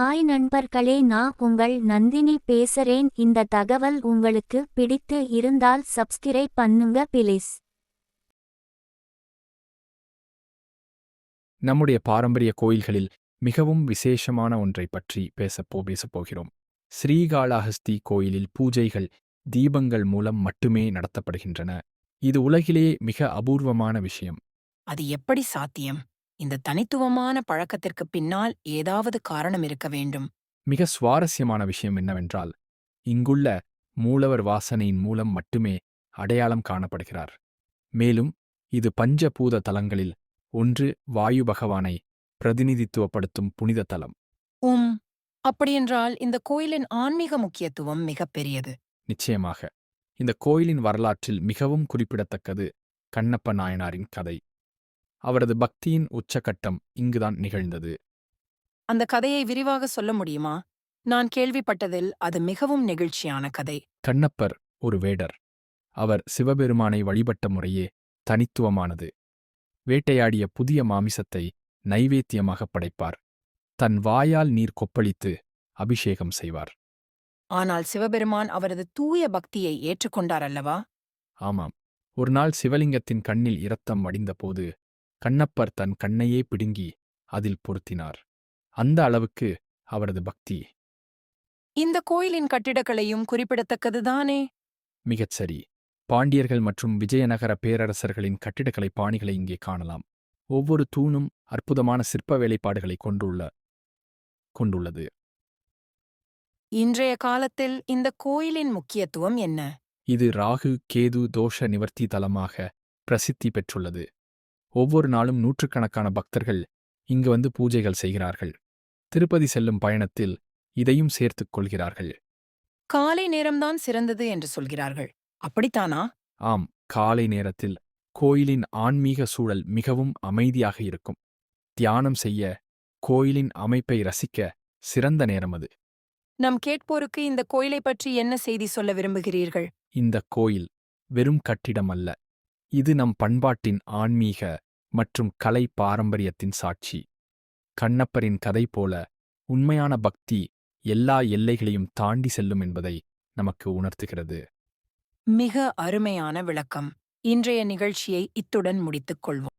Hi நண்பர்களே நான் உங்கள் நந்தினி பேசுறேன். இந்த தகவல் உங்களுக்கு பிடித்து இருந்தால் சப்ஸ்கிரைப் பண்ணுங்க பிளீஸ் நம்முடைய பாரம்பரிய கோயில்களில் மிகவும் விசேஷமான ஒன்றை பற்றி பேசப்போ பேசப் போகிறோம். ஸ்ரீகாளஹஸ்தி கோயிலில் பூஜைகள் தீபங்கள் மூலம் மட்டுமே நடத்தப்படுகின்றன. இது உலகிலேயே மிக அபூர்வமான விஷயம். அது எப்படி சாத்தியம்? இந்த தனித்துவமான பழக்கத்திற்கு பின்னால் ஏதாவது காரணம் இருக்க வேண்டும். மிக சுவாரஸ்யமான விஷயம் என்னவென்றால் இங்குள்ள மூலவர் வாசனையின் மூலம் மட்டுமே அடையாளம் காணப்படுகிறார். மேலும் இது பஞ்சபூத தலங்களில் ஒன்று வாயு பகவானை பிரதிநிதித்துவப்படுத்தும் புனித தலம். உம் அப்படியென்றால் இந்த கோயிலின் ஆன்மீக முக்கியத்துவம் மிகப்பெரியது நிச்சயமாக இந்த கோயிலின் வரலாற்றில் மிகவும் குறிப்பிடத்தக்கது கண்ணப்ப நாயனாரின் கதை. அவரது பக்தியின் உச்சகட்டம் இங்குதான் நிகழ்ந்தது. அந்த கதையை விரிவாக சொல்ல முடியுமா? நான் கேள்விப்பட்டதில் அது மிகவும் நெகிழ்ச்சியான கதை. கண்ணப்பர் ஒரு வேடர். அவர் சிவபெருமானை வழிபட்ட முறையே தனித்துவமானது. வேட்டையாடிய புதிய மாமிசத்தை நைவேத்தியமாக படைப்பார். தன் வாயால் நீர் கொப்பளித்து அபிஷேகம் செய்வார். ஆனால் சிவபெருமான் அவரது தூய பக்தியை ஏற்றுக்கொண்டார் அல்லவா? ஆமாம். ஒரு நாள் சிவலிங்கத்தின் கண்ணில் இரத்தம் வடிந்தபோது கண்ணப்பர் தன் கண்ணையே பிடுங்கி அதில் பொருத்தினார். அந்த அளவுக்கு அவரது பக்தி. இந்த கோயிலின் கட்டிடக்கலையும் குறிப்பிடத்தக்கதுதானே மிகச் சரி. பாண்டியர்கள் மற்றும் விஜயநகர பேரரசர்களின் கட்டிடக்கலை பாணிகளை இங்கே காணலாம். ஒவ்வொரு தூணும் அற்புதமான சிற்ப வேலைப்பாடுகளை கொண்டுள்ள கொண்டுள்ளது. இன்றைய காலத்தில் இந்த கோயிலின் முக்கியத்துவம் என்ன? இது ராகு கேது தோஷ நிவர்த்தி தலமாக பிரசித்தி பெற்றுள்ளது. ஒவ்வொரு நாளும் நூற்றுக்கணக்கான பக்தர்கள் இங்கு வந்து பூஜைகள் செய்கிறார்கள். திருப்பதி செல்லும் பயணத்தில் இதையும் சேர்த்துக் கொள்கிறார்கள். காலை நேரம்தான் சிறந்தது என்று சொல்கிறார்கள். அப்படித்தானா? ஆம் காலை நேரத்தில் கோயிலின் ஆன்மீக சூழல் மிகவும் அமைதியாக இருக்கும். தியானம் செய்ய கோயிலின் அமைப்பை ரசிக்க சிறந்த நேரம் அது. நம் கேட்போருக்கு இந்த கோயிலை பற்றி என்ன செய்தி சொல்ல விரும்புகிறீர்கள்? இந்த கோயில் வெறும் கட்டிடம் அல்ல. இது நம் பண்பாட்டின் ஆன்மீக மற்றும் கலை பாரம்பரியத்தின் சாட்சி. கண்ணப்பரின் கதை போல உண்மையான பக்தி எல்லா எல்லைகளையும் தாண்டி செல்லும் என்பதை நமக்கு உணர்த்துகிறது. மிக அருமையான விளக்கம். இன்றைய நிகழ்ச்சியை இத்துடன் முடித்துக் கொள்வோம்.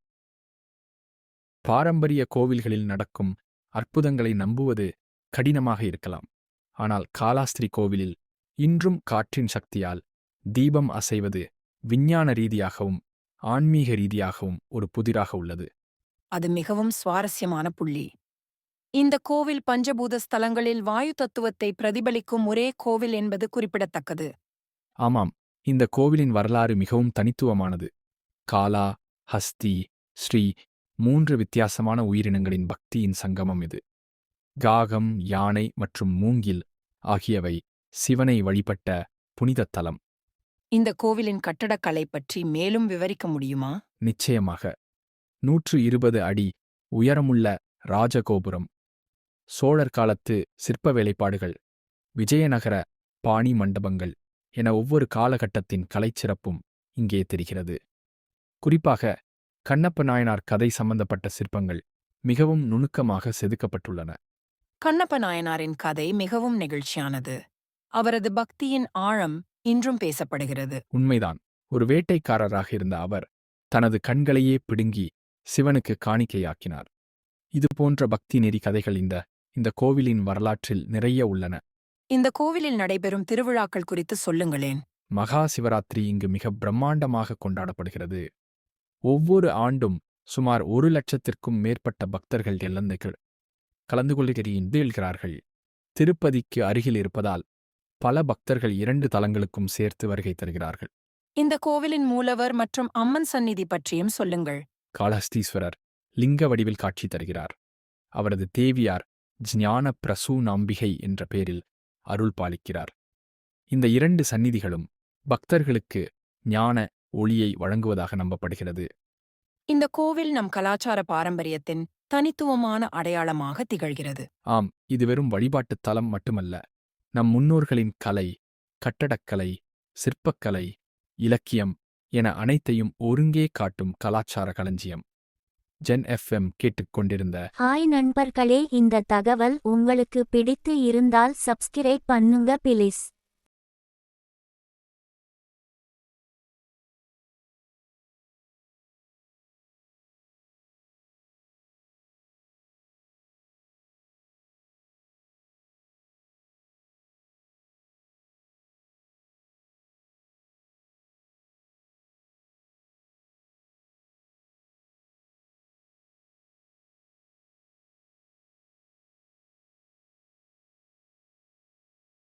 பாரம்பரிய கோவில்களில் நடக்கும் அற்புதங்களை நம்புவது கடினமாக இருக்கலாம். ஆனால் காலாஸ்திரி கோவிலில் இன்றும் காற்றின் சக்தியால் தீபம் அசைவது விஞ்ஞான ரீதியாகவும் ஆன்மீக ரீதியாகவும் ஒரு புதிராக உள்ளது. அது மிகவும் சுவாரஸ்யமான புள்ளி. இந்த கோவில் பஞ்சபூத ஸ்தலங்களில் வாயு தத்துவத்தை பிரதிபலிக்கும் ஒரே கோவில் என்பது குறிப்பிடத்தக்கது. ஆமாம் இந்த கோவிலின் வரலாறு மிகவும் தனித்துவமானது. காலா ஹஸ்தி ஸ்ரீ மூன்று வித்தியாசமான உயிரினங்களின் பக்தியின் சங்கமம் இது. காகம் யானை மற்றும் மூங்கில் ஆகியவை சிவனை வழிபட்ட புனிதத் தலம். இந்த கோவிலின் கட்டடக்கலை பற்றி மேலும் விவரிக்க முடியுமா? நிச்சயமாக. நூற்று இருபது அடி உயரமுள்ள ராஜகோபுரம். சோழர் காலத்து சிற்ப வேலைப்பாடுகள். விஜயநகர பாணி மண்டபங்கள் என ஒவ்வொரு காலகட்டத்தின் கலைச்சிறப்பும் இங்கே தெரிகிறது. குறிப்பாக கண்ணப்ப நாயனார் கதை சம்பந்தப்பட்ட சிற்பங்கள் மிகவும் நுணுக்கமாக செதுக்கப்பட்டுள்ளன. கண்ணப்ப நாயனாரின் கதை மிகவும் நெகிழ்ச்சியானது. அவரது பக்தியின் ஆழம் இன்றும் பேசப்படுகிறது. உண்மைதான். ஒரு வேட்டைக்காரராக இருந்த அவர் தனது கண்களையே பிடுங்கி சிவனுக்கு காணிக்கையாக்கினார். இது போன்ற பக்தி நெறி கதைகள் இந்த இந்த கோவிலின் வரலாற்றில் நிறைய உள்ளன. இந்த கோவிலில் நடைபெறும் திருவிழாக்கள் குறித்து சொல்லுங்களேன். மகா சிவராத்திரி இங்கு மிக பிரம்மாண்டமாக கொண்டாடப்படுகிறது. ஒவ்வொரு ஆண்டும் சுமார் ஒரு லட்சத்திற்கும் மேற்பட்ட பக்தர்கள் எல்லந்தைகள் கலந்து கொள்கிறேன் வீழ்கிறார்கள். திருப்பதிக்கு அருகில் இருப்பதால் பல பக்தர்கள் இரண்டு தலங்களுக்கும் சேர்த்து வருகை தருகிறார்கள். இந்த கோவிலின் மூலவர் மற்றும் அம்மன் சந்நிதி பற்றியும் சொல்லுங்கள். காளஹஸ்தீஸ்வரர் லிங்க வடிவில் காட்சி தருகிறார். அவரது தேவியார் ஞான பிரசூனாம்பிகை என்ற பெயரில் அருள் பாலிக்கிறார். இந்த இரண்டு சந்நிதிகளும் பக்தர்களுக்கு ஞான ஒளியை வழங்குவதாக நம்பப்படுகிறது. இந்த கோவில் நம் கலாச்சார பாரம்பரியத்தின் தனித்துவமான அடையாளமாக திகழ்கிறது. ஆம் இது வெறும் வழிபாட்டுத் தலம் மட்டுமல்ல நம் முன்னோர்களின் கலை கட்டடக்கலை சிற்பக்கலை இலக்கியம் என அனைத்தையும் ஒருங்கே காட்டும் கலாச்சார களஞ்சியம். ஜென் எஃப்எம் கேட்டுக்கொண்டிருந்த ஹாய் நண்பர்களே இந்த தகவல் உங்களுக்கு பிடித்து இருந்தால் சப்ஸ்கிரைப் பண்ணுங்க பிளீஸ்.